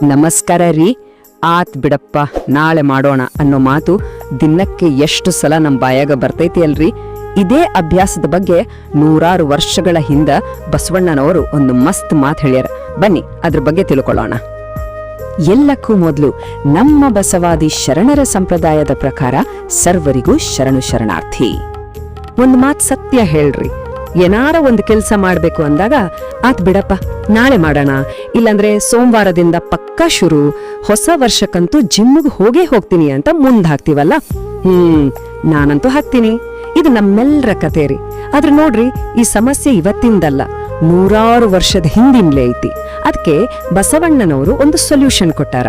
ನಮಸ್ಕಾರ ರೀ. ಆತ್ ಬಿಡಪ್ಪ, ನಾಳೆ ಮಾಡೋಣ ಅನ್ನೋ ಮಾತು ದಿನಕ್ಕೆ ಎಷ್ಟು ಸಲ ನಮ್ಮ ಬಾಯಾಗ ಬರ್ತೈತಿ ಅಲ್ರಿ ಇದೇ ಅಭ್ಯಾಸದ ಬಗ್ಗೆ ನೂರಾರು ವರ್ಷಗಳ ಹಿಂದ ಬಸವಣ್ಣನವರು ಒಂದು ಮಸ್ತ್ ಮಾತು ಹೇಳ್ಯಾರ. ಬನ್ನಿ, ಅದ್ರ ಬಗ್ಗೆ ತಿಳ್ಕೊಳ್ಳೋಣ. ಎಲ್ಲಕ್ಕೂ ಮೊದಲು ನಮ್ಮ ಬಸವಾದಿ ಶರಣರ ಸಂಪ್ರದಾಯದ ಪ್ರಕಾರ ಸರ್ವರಿಗೂ ಶರಣು ಶರಣಾರ್ಥಿ. ಒಂದು ಮಾತು ಸತ್ಯ ಹೇಳ್ರಿ. ಏನಾರ ಒಂದು ಕೆಲಸ ಮಾಡಬೇಕು ಅಂದಾಗ, ಆತ್ ಬಿಡಪ್ಪ, ನಾಳೆ ಮಾಡೋಣ. ಇಲ್ಲಾಂದ್ರೆ ಸೋಮವಾರದಿಂದ ಪಕ್ಕಾ ಶುರು. ಹೊಸ ವರ್ಷಕ್ಕಂತೂ ಜಿಮ್ಗೆ ಹೋಗೇ ಹೋಗ್ತೀನಿ ಅಂತ ಮುಂದ್ ಹಾಕ್ತಿವಲ್ಲ? ಹ್ಮ್, ನಾನಂತೂ ಹಾಕ್ತೀನಿ. ಇದು ನಮ್ಮೆಲ್ಲರ ಕಥೆ ರೀ. ಆದ್ರೆ ನೋಡ್ರಿ, ಈ ಸಮಸ್ಯೆ ಇವತ್ತಿಂದಲ್ಲ. ನೂರಾರು ವರ್ಷದ ಹಿಂದಿನ್ಲೇ ಐತಿ. ಅದಕ್ಕೆ ಬಸವಣ್ಣನವರು ಒಂದು ಸೊಲ್ಯೂಷನ್ ಕೊಟ್ಟಾರ.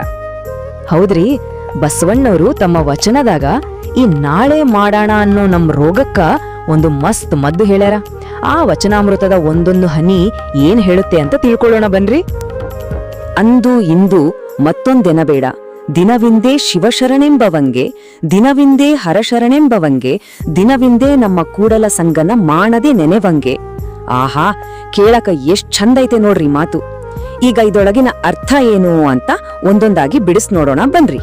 ಹೌದ್ರಿ, ಬಸವಣ್ಣವರು ತಮ್ಮ ವಚನದಾಗ, ಈ ನಾಳೆ ಮಾಡೋಣ ಅನ್ನೋ ನಮ್ ರೋಗಕ್ಕ ಒಂದು ಮಸ್ತ್ ಮದ್ದು ಹೇಳ್ಯಾರ. ಆ ವಚನಾಮೃತದ ಒಂದೊಂದು ಹನಿ ಏನ್ ಹೇಳುತ್ತೆ ಅಂತ ತಿಳ್ಕೊಳ್ಳೋಣ ಬನ್ರಿ. ಅಂದು ಇಂದು ಮತ್ತೊಂದೆನ ಬೇಡ. ದಿನವಿಂದೇ ಶಿವಶರಣೆಂಬವಂಗೆ, ದಿನವಿಂದೇ ಹರಶರಣೆಂಬವಂಗೆ, ದಿನವಿಂದೇ ನಮ್ಮ ಕೂಡಲ ಸಂಗನ ಮಾಡದೆ ನೆನೆವಂಗೆ. ಆಹಾ, ಕೇಳಕ ಎಷ್ಟ್ ಚಂದ ಐತೆ ನೋಡ್ರಿ ಮಾತು. ಈಗ ಇದೊಳಗಿನ ಅರ್ಥ ಏನು ಅಂತ ಒಂದೊಂದಾಗಿ ಬಿಡಿಸ್ ನೋಡೋಣ ಬನ್ರಿ.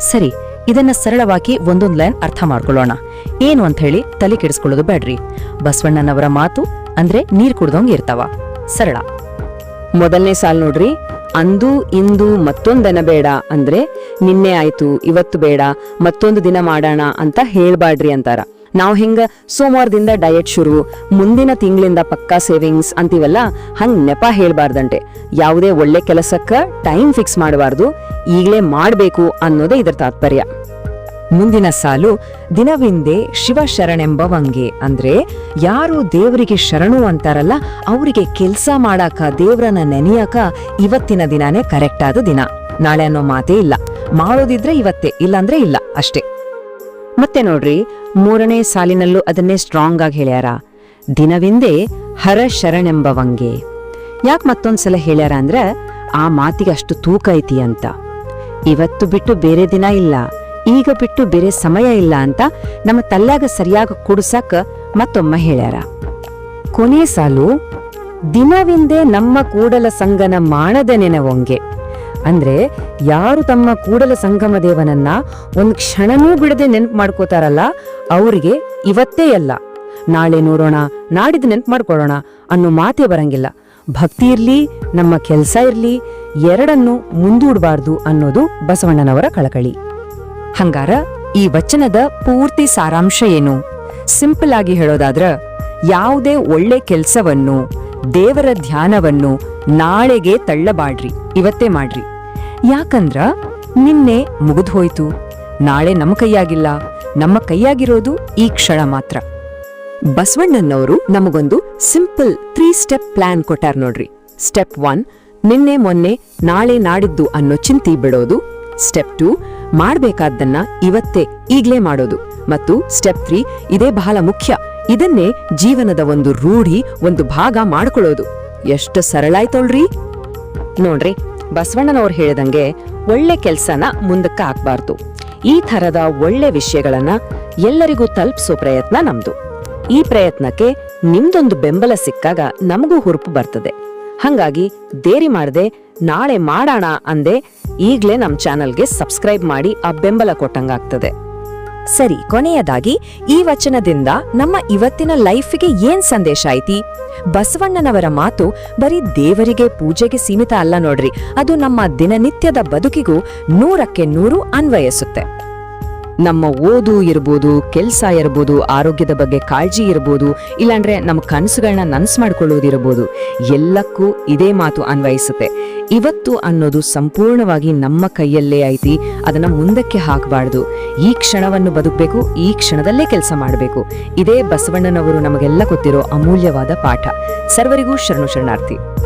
ಸರಿ ಇದನ್ನ ಸರಳವಾಗಿ ಒಂದೊಂದು ಲೈನ್ ಅರ್ಥ ಮಾಡ್ಕೊಳ್ಳೋಣ. ಏನು ಅಂತ ಹೇಳಿ ತಲೆ ಕೆಡಿಸ್ಕೊಳ್ಳೋದು ಬೇಡ್ರಿ. ಬಸವಣ್ಣನವರ ಮಾತು ಅಂದ್ರೆ ನೀರ್ ಕುಡ್ದಂಗೆ ಇರ್ತಾವ. ಸರಳ. ಮೊದಲನೇ ಸಾಲ್ ನೋಡ್ರಿ. ಅಂದು, ಇಂದು ಮತ್ತೊಂದನ ಬೇಡ ಅಂದ್ರೆ ನಿನ್ನೆ ಆಯ್ತು, ಇವತ್ತು ಬೇಡ, ಮತ್ತೊಂದು ದಿನ ಮಾಡೋಣ ಅಂತ ಹೇಳ್ಬಾಡ್ರಿ ಅಂತಾರ. ನಾವ್ ಹಿಂಗ ಸೋಮವಾರದಿಂದ ಡಯಟ್ ಶುರು, ಮುಂದಿನ ತಿಂಗಳಿಂದ ಪಕ್ಕಾ ಸೇವಿಂಗ್ಸ್ ಅಂತೀವಲ್ಲ, ಹಂಗ್ ನೆಪ ಹೇಳ್ಬಾರ್ದಂಟೆ ಯಾವುದೇ ಒಳ್ಳೆ ಕೆಲಸಕ್ಕ ಟೈಮ್ ಫಿಕ್ಸ್ ಮಾಡಬಾರ್ದು, ಈಗಲೇ ಮಾಡಬೇಕು ಅನ್ನೋದೇ ಇದರ ತಾತ್ಪರ್ಯ. ಮುಂದಿನ ಸಾಲು, ದಿನವಿಂದೇ ಶಿವ ಶರಣೆಂಬವಂಗೆ ಅಂದ್ರೆ, ಯಾರು ದೇವರಿಗೆ ಶರಣು ಅಂತಾರಲ್ಲ, ಅವರಿಗೆ ಕೆಲಸ ಮಾಡಾಕ, ದೇವರನ್ನ ನೆನೆಯಾಕ ಇವತ್ತಿನ ದಿನಾನೇ ಕರೆಕ್ಟ್ ಆದ ದಿನ. ನಾಳೆ ಅನ್ನೋ ಮಾತೇ ಇಲ್ಲ. ಮಾಡೋದಿದ್ರೆ ಇವತ್ತೇ, ಇಲ್ಲಾಂದ್ರೆ ಇಲ್ಲ, ಅಷ್ಟೇ. ಮತ್ತೆ ನೋಡ್ರಿ, ಮೂರನೇ ಸಾಲಿನಲ್ಲೂ ಅದನ್ನೇ ಸ್ಟ್ರಾಂಗ್ ಆಗಿ ಹೇಳ್ಯಾರ. ದಿನವಿಂದೇ ಹರ ಶರಣೆಂಬವಂಗೆ ಯಾಕೆ ಮತ್ತೊಂದ್ಸಲ ಹೇಳ್ಯಾರ ಅಂದ್ರೆ, ಆ ಮಾತಿಗೆ ಅಷ್ಟು ತೂಕ ಐತಿ ಅಂತ. ಇವತ್ತು ಬಿಟ್ಟು ಬೇರೆ ದಿನ ಇಲ್ಲ. ಈಗ ಬಿಟ್ಟು ಬೇರೆ ಸಮಯ ಇಲ್ಲ ಅಂತ ನಮ್ಮ ತಲ್ಯಾಗ ಸರಿಯಾಗಿ ಕುಡ್ಸಕ್ಕ ಮತ್ತೊಮ್ಮೆ ಹೇಳ್ಯಾರ. ಕೊನೆ ಸಾಲು, ದಿನವಿಂದೆ ನಮ್ಮ ಕೂಡಲ ಸಂಗನ ಮಾಡದ ನೆನವೊಂಗೆ. ಅಂದ್ರೆ ಯಾರು ತಮ್ಮ ಕೂಡಲ ಸಂಗಮ ದೇವನನ್ನ ಒಂದ್ ಕ್ಷಣನೂ ಬಿಡದೆ ನೆನಪು ಮಾಡ್ಕೋತಾರಲ್ಲ, ಅವ್ರಿಗೆ ಇವತ್ತೇ ಅಲ್ಲ. ನಾಳೆ ನೋಡೋಣ, ನಾಡಿದ್ದು ನೆನಪು ಮಾಡ್ಕೊಳ್ಳೋಣ ಅನ್ನೋ ಮಾತೇ ಬರಂಗಿಲ್ಲ. ಭಕ್ತಿ ಇರ್ಲಿ, ನಮ್ಮ ಕೆಲ್ಸ ಇರ್ಲಿ, ಎರಡನ್ನು ಮುಂದೂಡಬಾರ್ದು ಅನ್ನೋದು ಬಸವಣ್ಣನವರ ಕಳಕಳಿ. ಹಂಗಾರ ಈ ವಚನದ ಪೂರ್ತಿ ಸಾರಾಂಶ ಏನು? ಸಿಂಪಲ್ ಆಗಿ ಹೇಳೋದಾದ್ರ, ಯಾವುದೇ ಒಳ್ಳೆ ಕೆಲಸವನ್ನು, ದೇವರ ಧ್ಯಾನವನ್ನು ನಾಳೆಗೆ ತಳ್ಳಬಾಡ್ರಿ, ಇವತ್ತೇ ಮಾಡ್ರಿ. ಯಾಕಂದ್ರ ನಿನ್ನೆ ಮುಗಿದು ಹೋಯ್ತು ನಾಳೆ ನಮ್ಮ ಕೈಯಾಗಿಲ್ಲ, ನಮ್ಮ ಕೈಯಾಗಿರೋದು ಈ ಕ್ಷಣ ಮಾತ್ರ. ಬಸವಣ್ಣನವರು ನಮಗೊಂದು ಸಿಂಪಲ್ ತ್ರೀ ಸ್ಟೆಪ್ ಪ್ಲಾನ್ ಕೊಟ್ಟಾರ ನೋಡ್ರಿ. ಸ್ಟೆಪ್ ಒನ್ ನಿನ್ನೆ ಮೊನ್ನೆ ನಾಳೆ ನಾಡಿದ್ದು ಅನ್ನೋ ಚಿಂತಿ ಬಿಡೋದು. ಸ್ಟೆಪ್ ಟೂ ಮಾಡ್ಬೇಕಾದ್ದನ್ನ ಇವತ್ತೇ ಈಗ್ಲೇ ಮಾಡೋದು. ಮತ್ತು ಸ್ಟೆಪ್ ತ್ರೀ ಇದೇ ಬಹಳ ಮುಖ್ಯ. ಇದನ್ನೇ ಜೀವನದ ಒಂದು ರೂಢಿ, ಒಂದು ಭಾಗ ಮಾಡ್ಕೊಳ್ಳೋದು. ಎಷ್ಟು ಸರಳ ಆಯ್ತೋಳ್ರಿ? ನೋಡ್ರಿ, ಬಸವಣ್ಣನವ್ರು ಹೇಳಿದಂಗೆ ಒಳ್ಳೆ ಕೆಲ್ಸನ ಮುಂದಕ್ಕೆ ಹಾಕ್ಬಾರ್ದು. ಈ ಥರದ ಒಳ್ಳೆ ವಿಷಯಗಳನ್ನ ಎಲ್ಲರಿಗೂ ತಲುಪಿಸೋ ಪ್ರಯತ್ನ ನಮ್ದು. ಈ ಪ್ರಯತ್ನಕ್ಕೆ ನಿಮ್ದೊಂದು ಬೆಂಬಲ ಸಿಕ್ಕಾಗ ನಮಗೂ ಹುರುಪು ಬರ್ತದೆ. ಹಂಗಾಗಿ ದೇರಿ ಮಾಡದೆ ನಾಳೆ ಮಾಡೋಣ ಅಂದೆ ಈಗಲೇ ನಮ್ಮ ಚಾನಲ್ಗೆ ಸಬ್ಸ್ಕ್ರೈಬ್ ಮಾಡಿ ಆ ಬೆಂಬಲ ಕೊಟ್ಟಂಗಾಗ್ತದೆ. ಸರಿ, ಕೊನೆಯದಾಗಿ ಈ ವಚನದಿಂದ ನಮ್ಮ ಇವತ್ತಿನ ಲೈಫ್ಗೆ ಏನ್ ಸಂದೇಶ ಐತಿ ಬಸವಣ್ಣನವರ ಮಾತು ಬರೀ ದೇವರಿಗೆ ಪೂಜೆಗೆ ಸೀಮಿತ ಅಲ್ಲ ನೋಡ್ರಿ. ಅದು ನಮ್ಮ ದಿನನಿತ್ಯದ ಬದುಕಿಗೂ ನೂರಕ್ಕೆ ನೂರು ಅನ್ವಯಿಸುತ್ತೆ. ನಮ್ಮ ಓದು ಇರ್ಬೋದು, ಕೆಲಸ ಇರ್ಬೋದು, ಆರೋಗ್ಯದ ಬಗ್ಗೆ ಕಾಳಜಿ ಇರ್ಬೋದು, ಇಲ್ಲಾಂದ್ರೆ ನಮ್ಮ ಕನಸುಗಳನ್ನ ನನಸು ಮಾಡ್ಕೊಳ್ಳೋದಿರ್ಬೋದು ಎಲ್ಲಕ್ಕೂ ಇದೇ ಮಾತು ಅನ್ವಯಿಸುತ್ತೆ. ಇವತ್ತು ಅನ್ನೋದು ಸಂಪೂರ್ಣವಾಗಿ ನಮ್ಮ ಕೈಯಲ್ಲೇ ಐತಿ, ಅದನ್ನ ಮುಂದಕ್ಕೆ ಹಾಕಬಾರ್ದು. ಈ ಕ್ಷಣವನ್ನು ಬದುಕಬೇಕು, ಈ ಕ್ಷಣದಲ್ಲೇ ಕೆಲಸ ಮಾಡಬೇಕು. ಇದೇ ಬಸವಣ್ಣನವರು ನಮಗೆಲ್ಲ ಗೊತ್ತಿರೋ ಅಮೂಲ್ಯವಾದ ಪಾಠ. ಸರ್ವರಿಗೂ ಶರಣು ಶರಣಾರ್ಥಿ.